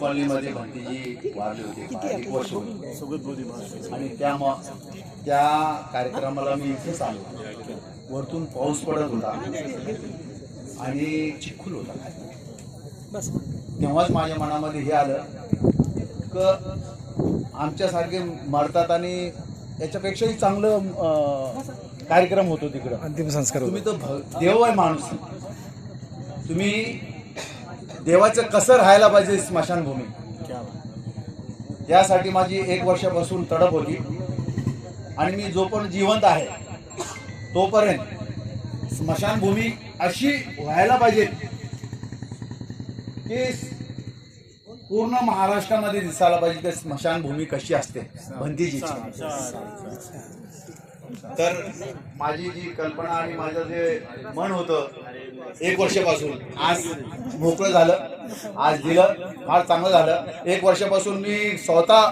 कॉलनीमध्ये भंतीजी वारली होती. एक वर्ष. होती आणि त्या मग त्या कार्यक्रमाला मी इथेच आलो. वरतून पाऊस पडत होता. आणि चिखल होता. तेव्हाच माझ्या मनामध्ये हे आलं क आमच्यासारखे मरतात आणि याच्यापेक्षाही चांगलं कार्यक्रम होतो तिकडं. अंतिम संस्कार तुम्ही तर भ- देव आहे माणूस. तुम्ही देवाचं कसं राहायला पाहिजे स्मशानभूमी. यासाठी माझी एक वर्षापासून तडप होती. आणि मी जो पण जिवंत आहे तोपर्यंत स्मशानभूमी अशी व्हायला पाहिजे की पूर्ण महाराष्ट्रामध्ये दिसायला पाहिजे की स्मशानभूमी कशी असते. भंतीजीची तर माझी जी कल्पना आणि माझं जे मन होतं एक वर्षापासून आज मोकळं झालं आज दिलं फार चांगलं झालं. एक वर्षापासून मी स्वतः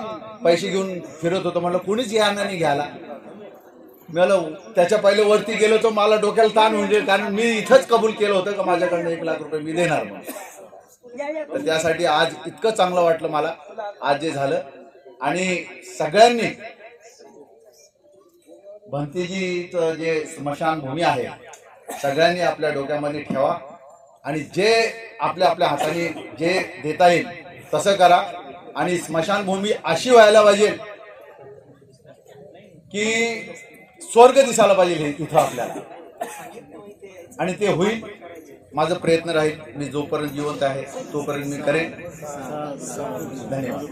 पैसे घेऊन फिरत होतो म्हटलं कुणीच येणार नाही घ्यायला. मी म्हणलं, त्याच्या पहिले वरती गेलो तर मला डोक्याला ताण होऊन जाईल कारण मी इथंच कबूल केलं होतं का माझ्याकडनं एक लाख रुपये मी देणार तर त्यासाठी आज इतकं चांगलं वाटलं मला. आज जे झालं. आणि सगळ्यांनी भंतीजीचं जे स्मशानभूमी आहे सगळ्यांनी आपल्या डोक्यामध्ये ठेवा. आणि जे आपल्या आपल्या हाताने जे देता येईल तसं करा. आणि स्मशानभूमी अशी व्हायला पाहिजे की स्वर्ग दिसायला पाहिजे हे इथं आपल्याला. आणि ते होईल. माझा प्रयत्न राहील मी जोपर्यंत जिवंत आहे तोपर्यंत मी करेन. धन्यवाद.